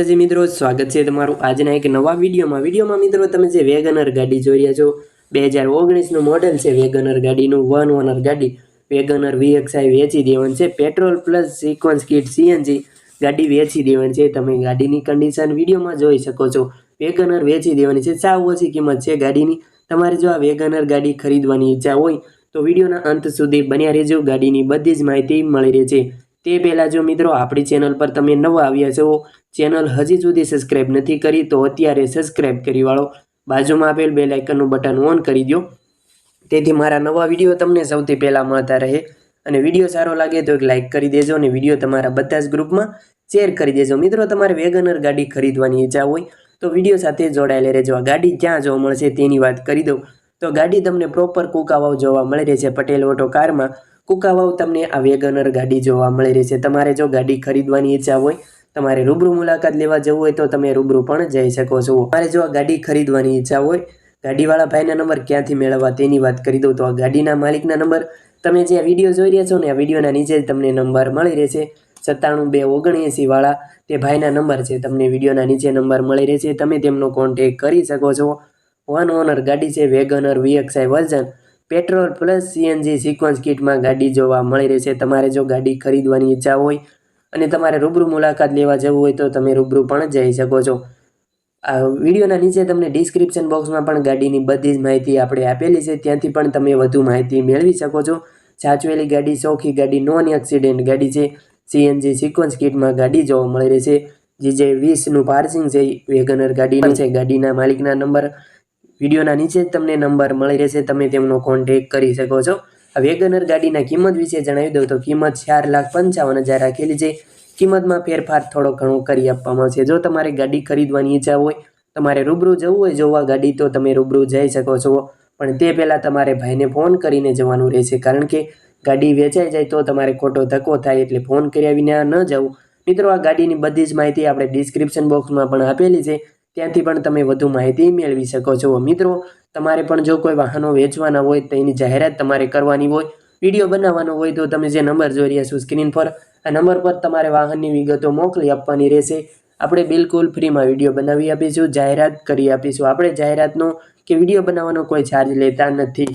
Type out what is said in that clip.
જી મિત્રો, સ્વાગત છે તમારું આજના એક નવા વિડીયોમાં. વિડીયોમાં મિત્રો, તમે જે વેગનર ગાડી જોઈ રહ્યા છો બે હજાર ઓગણીસનું મોડેલ છે વેગનર ગાડીનું, વન ઓનર ગાડી. વેગનર વીએક્સઆઈ વેચી દેવાનું છે, petrol plus sequence kit CNG ગાડી વેચી દેવાની છે. તમે ગાડીની કન્ડિશન વિડીયોમાં જોઈ શકો છો. વેગનર વેચી દેવાની છે. સાવ ઓછી કિંમત છે ગાડીની. તમારે જો આ વેગનર ગાડી ખરીદવાની ઈચ્છા હોય, તો વિડીયોના અંત સુધી બન્યા રહેજો. ગાડીની બધી જ માહિતી મળી રહે છે તે પહેલાં જો મિત્રો આપણી ચેનલ પર તમે નવા આવ્યા છો ચેનલ હજી સુધી સબસ્ક્રાઈબ નથી કરી, તો અત્યારે સબસ્ક્રાઈબ કરી વાળો. બાજુમાં આપેલ બે લાઇકનનું બટન ઓન કરી દો તેથી મારા નવા વીડિયો તમને સૌથી પહેલાં મળતા રહે. અને વીડિયો સારો લાગે તો એક લાઇક કરી દેજો અને વીડિયો તમારા બધા જ ગ્રુપમાં શેર કરી દેજો. મિત્રો, તમારે વેગનર ગાડી ખરીદવાની ઈચ્છા હોય, તો વીડિયો સાથે જોડાયેલા રહેજો. આ ગાડી ક્યાં જોવા મળશે તેની વાત કરી દઉં. તો ગાડી તમને પ્રોપર કુકાવાવ જોવા મળી રહેશે પટેલ ઓટો કારમાં કુકાવાવ તમને આ વેગનર ગાડી જોવા મળી રહેશે તમારે જો ગાડી ખરીદવાની ઈચ્છા હોય, તમારે રૂબરૂ મુલાકાત લેવા જવું હોય તો તમે રૂબરૂ પણ જઈ શકો છો. તમારે જો આ ગાડી ખરીદવાની ઈચ્છા હોય, ગાડીવાળા ભાઈના નંબર ક્યાંથી મેળવવા તેની વાત કરી દઉં. તો આ ગાડીના માલિકના નંબર તમે જે આ વીડિયો જોઈ રહ્યા છો ને, આ વિડીયોના નીચે તમને નંબર મળી રહેશે. સત્તાણું બે ઓગણએંસી વાળા તે ભાઈના નંબર છે. તમને વિડીયોના નીચે નંબર મળી રહેશે. તમે તેમનો કોન્ટેક કરી શકો છો. વન ઓનર ગાડી છે, WagonR VXI version. Petrol plus CNG sequence કિટમાં ગાડી જોવા મળી રહેશે તમારે જો ગાડી ખરીદવાની ઈચ્છા હોય અને તમારે રૂબરૂ મુલાકાત લેવા જવું હોય તો તમે રૂબરૂ પણ જઈ શકો છો. આ વિડીયોના નીચે તમને ડિસ્ક્રિપ્શન બોક્સમાં પણ ગાડીની બધી જ માહિતી આપણે આપેલી છે. ત્યાંથી પણ તમે વધુ માહિતી મેળવી શકો છો. સાચવેલી ગાડી ચોખી ગાડી, નોન એક્સિડન્ટ ગાડી છે. સીએનજી સિક્વન્સ કિટમાં ગાડી જોવા મળી રહેશે જે જે વીસનું પાર્સિંગ છે. વેગનર ગાડી છે. ગાડીના માલિકના નંબર વિડીયોના નીચે જ તમને નંબર મળી રહેશે, તમે તેમનો કોન્ટેક કરી શકો છો. વેગનર ગાડીના કિંમત વિશે જણાવી દઉં તો કિંમત ચાર લાખ પંચાવન હજાર રાખેલી છે. કિંમતમાં ફેરફાર થોડો ઘણો કરી આપવામાં આવશે. જો તમારે ગાડી ખરીદવાની ઈચ્છા હોય, તમારે રૂબરૂ જવું હોય, જોવા ગાડી, તો તમે રૂબરૂ જઈ શકો છો. પણ તે પહેલાં તમારે ભાઈને ફોન કરીને જવાનું રહેશે. કારણ કે ગાડી વેચાઈ જાય તો તમારે ખોટો ધક્કો થાય એટલે ફોન કર્યા વિના ન જવું. મિત્રો, આ ગાડીની બધી જ માહિતી આપણે ડિસ્ક્રિપ્શન બોક્સમાં પણ આપેલી છે. ત્યાંથી પણ તમે વધુ માહિતી મેળવી શકો છો. મિત્રો, તમારે પણ જો કોઈ વાહનો વેચવાના હોય તો એની જાહેરાત તમારે કરવાની હોય, વીડિયો બનાવવાનો હોય, તો તમે જે નંબર જોઈ રહ્યા છો સ્ક્રીન પર, આ નંબર પર તમારે વાહનની વિગતો મોકલી આપવાની રહેશે. આપણે બિલકુલ ફ્રીમાં વીડિયો બનાવી આપીશું, જાહેરાત કરી આપીશું. આપણે જાહેરાતનો કે વીડિયો બનાવવાનો કોઈ ચાર્જ લેતા નથી.